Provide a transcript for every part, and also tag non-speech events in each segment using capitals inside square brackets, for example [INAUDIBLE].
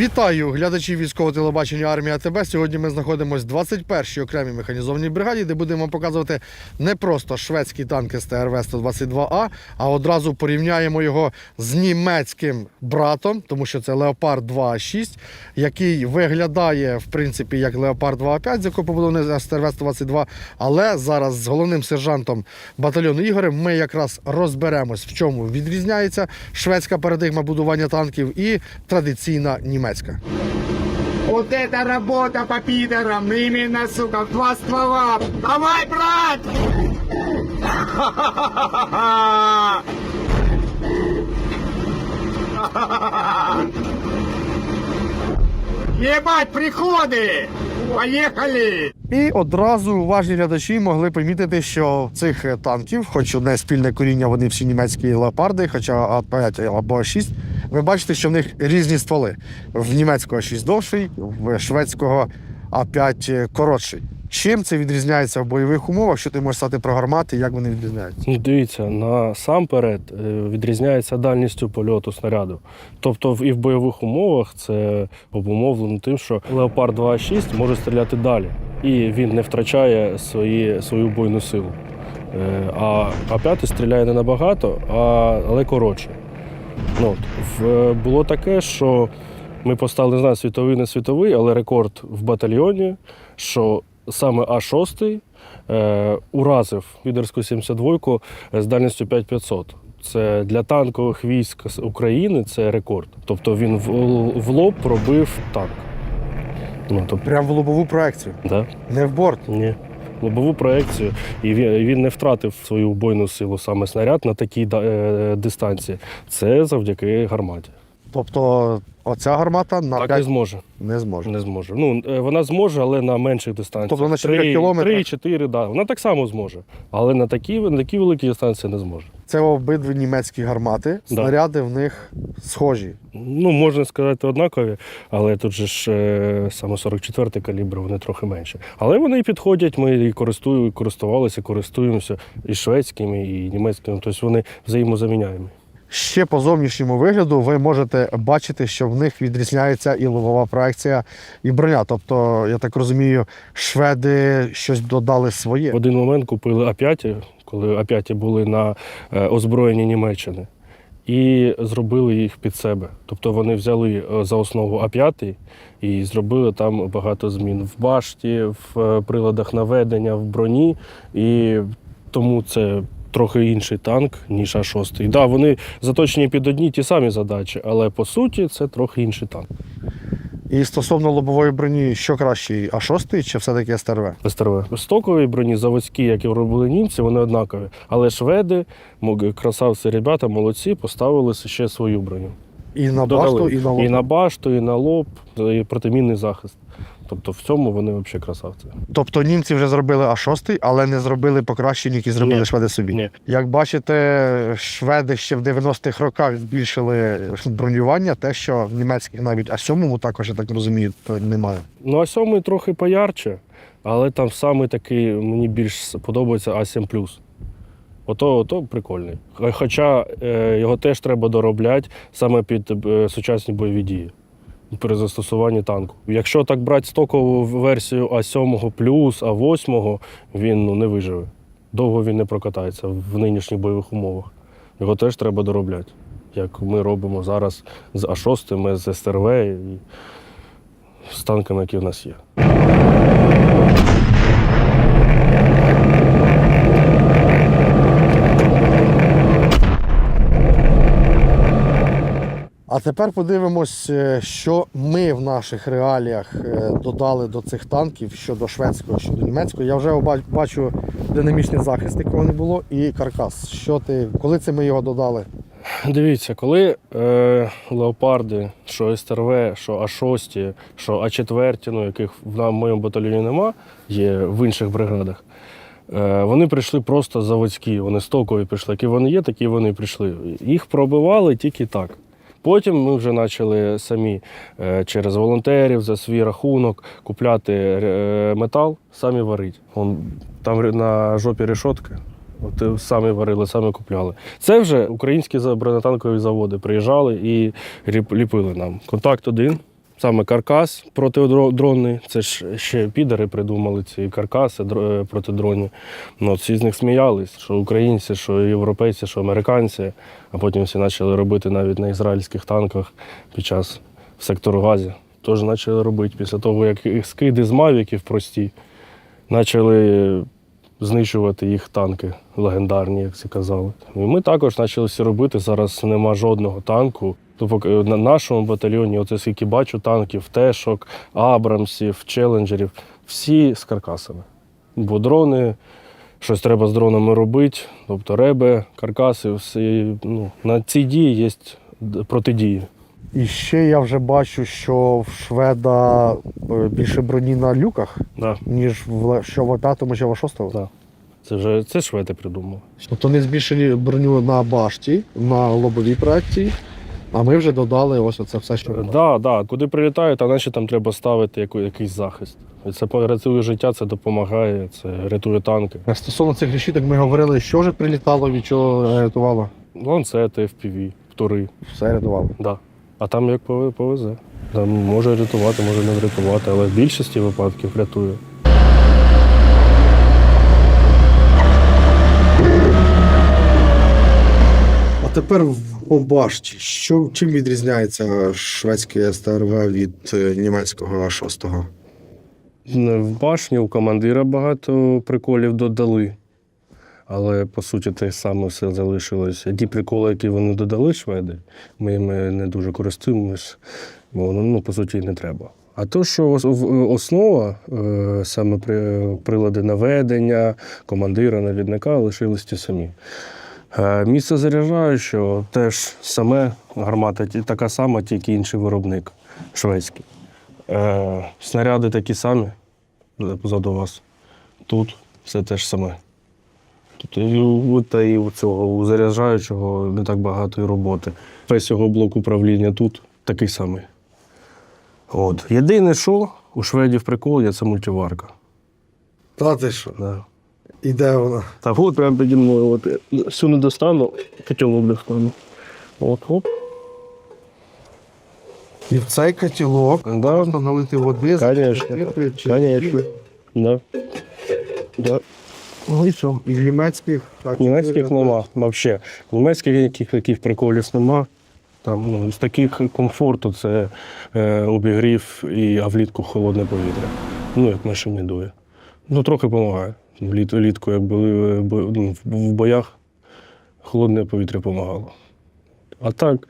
Вітаю глядачів військового телебачення армія ТБ. Сьогодні ми знаходимося в 21-й окремій механізованій бригаді, де будемо показувати не просто шведський танк СТРВ 122 А, а одразу порівняємо його з німецьким братом, тому що це Леопард 2А6, який виглядає в принципі як Леопард 2А5, з якого побудований СТРВ 122. Але зараз з головним сержантом батальйону Ігорем ми якраз розберемось, в чому відрізняється шведська парадигма будування танків і традиційна німецька. Вот это работа по пидорам, именно, сука, в два ствола. Давай, брат! Ебать, приходи! Поехали! І одразу уважні глядачі могли помітити, що цих е, танків, хоч одне спільне коріння, вони всі німецькі леопарди, хоча А5 або А6, ви бачите, що в них різні стволи. В німецького 6 довший, в шведського А5 коротший. Чим це відрізняється в бойових умовах? Що ти можеш сказати про гармати, як вони відрізняються? Ну, дивіться, насамперед е, відрізняється дальністю польоту снаряду. Тобто і в бойових умовах це обумовлено тим, що Леопард 2.6 може стріляти далі, і він не втрачає свої, свою бойну силу. Е, А А5 стріляє не набагато, а, але коротше. Ну, от, було таке, що ми поставили, не знаю, світовий, не світовий, але рекорд в батальйоні, що саме А6 е, уразив підерську 72 з дальністю 5500. Це для танкових військ України це рекорд. Тобто він в, в лоб пробив танк. Ну, тобто, Прямо в лобову проекцію, да? не в борт. Ні. Лобову проекцію, і він, не втратив свою бойну силу саме снаряд на такій е, дистанції. Це завдяки гарматі. Тобто оця гармата на Так 5 не зможе. не зможе. Не зможе. Ну, е, вона зможе, але на менших дистанціях. Тобто на 4 кілометрах? 3-4, да. Вона так само зможе. Але на такі, на такі великі дистанції не зможе. Це обидві німецькі гармати. Да. Снаряди в них схожі. Ну, можна сказати, однакові, але тут же ж е, саме 44 калібр, вони трохи менші. Але вони і підходять, ми і користую, користувалися, користуємося і шведськими, і німецькими. Тобто вони взаємозаміняємі. Ще по зовнішньому вигляду ви можете бачити, що в них відрізняється і лобова проекція, і броня. Тобто, я так розумію, шведи щось додали своє. В один момент купили А5, коли А5 були на е, озброєнні Німеччини, і зробили їх під себе. Тобто вони взяли е, за основу А5 і зробили там багато змін в башті, в е, приладах наведення, в броні. І тому це трохи інший танк, ніж А6. Так, да, вони заточені під одні ті самі задачі, але по суті це трохи інший танк. І стосовно лобової броні, що краще, А6 чи все-таки СТРВ? СТРВ. Стокові броні заводські, які робили німці, вони однакові. Але шведи, красавці ребята, молодці, поставили ще свою броню. І на Додали. башту, і на лоб. і на башту, і на лоб, і протимінний захист. Тобто в цьому вони взагалі красавці. Тобто німці вже зробили А6, але не зробили покращення, які зробили Ні. шведи собі. Ні. Як бачите, шведи ще в 90-х роках збільшили бронювання, те, що в німецьких навіть А7 також, я так розумію, то немає. Ну, а сьомий трохи поярче, але там саме такий мені більш подобається А7 Ото, ото прикольний. Хоча е, його теж треба доробляти саме під е, сучасні бойові дії при застосуванні танку. Якщо так брати стокову версію А7 плюс, А8, він ну, не виживе. Довго він не прокатається в нинішніх бойових умовах. Його теж треба доробляти. Як ми робимо зараз з А6, з СТРВ і з танками, які в нас є. А тепер подивимось, е, що ми в наших реаліях е, додали до цих танків щодо шведського, щодо німецького. Я вже бачу динамічний захист, якого не було, і каркас. Що ти, коли це ми його додали? Дивіться, коли е, леопарди, що СТРВ, що А6, що А4, ну, яких в моєму батальйоні нема, є в інших бригадах. Е, вони прийшли просто заводські, вони стокові прийшли. Які вони є, такі вони прийшли. Їх пробивали тільки так. Потім ми вже почали самі е, через волонтерів за свій рахунок купляти е, метал, самі варити. Вон, там на жопі решотка. От е, самі варили, самі купляли. Це вже українські бронетанкові заводи приїжджали і ліпили нам. Контакт один, Саме каркас протидронний. Це ж ще підери придумали ці каркаси е, протидронні. Ну, всі з них сміялись, що українці, що європейці, що американці. А потім всі почали робити навіть на ізраїльських танках під час сектору Газі. Теж почали робити після того, як скиди з мавіків прості, почали знищувати їх танки легендарні, як всі казали. І ми також почали всі робити. Зараз нема жодного танку. Тобто на нашому батальйоні, оце скільки бачу танків, тешок, абрамсів, челенджерів, всі з каркасами. Бо дрони, щось треба з дронами робити, тобто реби, каркаси, всі, ну, на ці дії є протидії. І ще я вже бачу, що в шведа е, більше броні на люках, Да, ніж в що в 5 що в 6 да. Це вже це шведи придумали. Тобто вони збільшили броню на башті, на лобовій проекції, а ми вже додали ось оце все, що Так, да, да. куди прилітають, а наче там треба ставити яку, якийсь захист. І це рятує життя, це допомагає, це рятує танки. Е, Стосовно цих решіток ми говорили, що вже прилітало, від чого рятувало. Ланцети, FPV, втори. Все рятувало. Да. А там як повезе. Там може рятувати, може не врятувати, але в більшості випадків рятує. А тепер по башті. Що, чим відрізняється шведське СТРВ від е, німецького А6? В башні у командира багато приколів додали. Але по суті те саме все залишилося. Ті приколи, які вони додали, шведи, ми ними не дуже користуємось, бо воно ну, по суті не треба. А то, що основа, е, саме прилади наведення, командира, навідника лишились ті самі. Е, Місце заряджаючого теж саме гармата така сама, тільки інший виробник шведський. Е, снаряди такі самі позаду вас. Тут все те ж саме. Тобто і та і у цього у заряджаючого не так багато і роботи. Весь його блок управління тут такий самий. От. Єдине, що у шведів прикол є це мультиварка. Та ти що? Да. І де вона? Так, от прямо піді мною. От, всю не достану, котелок достану. От, оп. І в цей котілок Да, можна налити води, Конечно. Конечно. да. Да. Ну і що? І німецьких так. Німецьких нема взагалі. Німецьких яких, яких приколів нема. Там, ну, з таких комфорту це е, обігрів і а влітку холодне повітря. Ну, як машині дує. Ну, трохи допомагає. Вліт, влітку, як були е, бо- ну, в- в боях, холодне повітря допомагало. А так,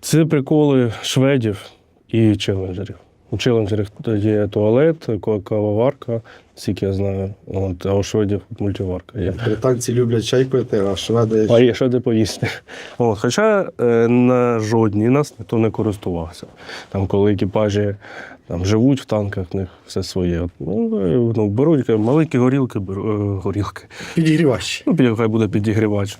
це приколи шведів і челенджерів. У челенджерів є туалет, ка- кавоварка, скільки я знаю. От, а у шведів мультиварка є. Британці люблять чай пити, а шведи. А є де поїсти. От, хоча е, на жодній нас ніхто не користувався. Там, коли екіпажі там, живуть в танках, в них все своє. Ну, е, ну, беруть маленькі горілки, беру, е, горілки. Підігрівач. Ну, хай буде підігрівач.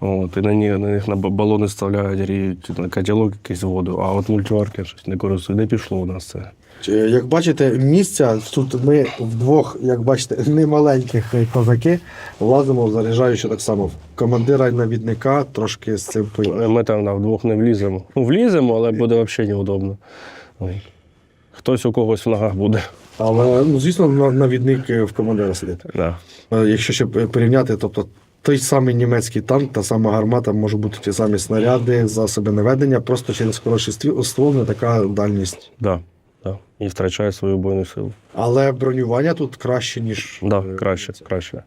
От, і на, ні, на них на балони вставляють, гріють, на котілок якийсь воду, а от мультиварки щось не користують. Не пішло у нас це. Як бачите, місця тут ми вдвох, як бачите, [LAUGHS] немаленьких козаки влазимо в заряджаючи так само. Командира і навідника трошки з цим по- Е, Ми там на вдвох не вліземо. Ну, вліземо, але буде взагалі неудобно. Ой. Хтось у когось в ногах буде. Але ну, звісно, навідник е, в командира сидить. Да. Е, Якщо ще порівняти, тобто той самий німецький танк, та сама гармата, може бути ті самі снаряди, засоби наведення, просто через хороший ствол не така дальність. Да, да. І втрачає свою бойну силу. Але бронювання тут краще, ніж Да, е, краще, краще.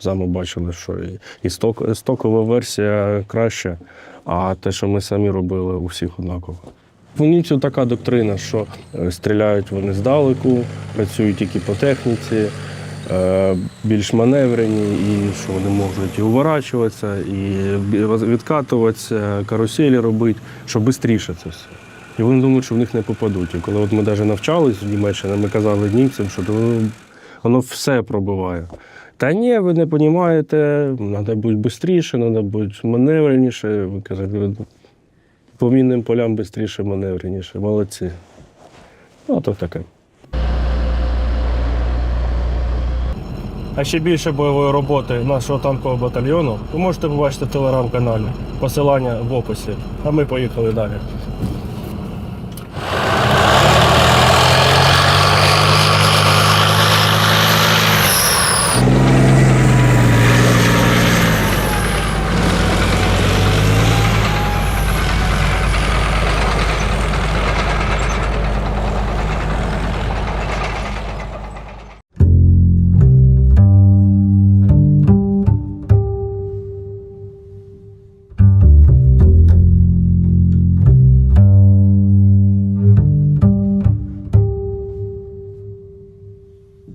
Заму бачили, що і, і сток, стокова версія краще, а те, що ми самі робили, у всіх однаково. У німців така доктрина, що е, стріляють вони здалеку, працюють тільки по техніці, е, більш маневрені, і що вони можуть і уворачуватися, і відкатуватися, каруселі робити, щоб швидше це все. І вони думають, що в них не попадуть. І коли от ми навіть навчались в Німеччині, ми казали німцям, що «Ну, воно все пробиває. Та ні, ви не розумієте, треба бути швидше, треба бути маневреніше. Ви кажете, по мінним полям швидше, маневреніше. Молодці. Ну, то таке. А ще більше бойової роботи нашого танкового батальйону ви можете побачити в телеграм-каналі. Посилання в описі. А ми поїхали далі.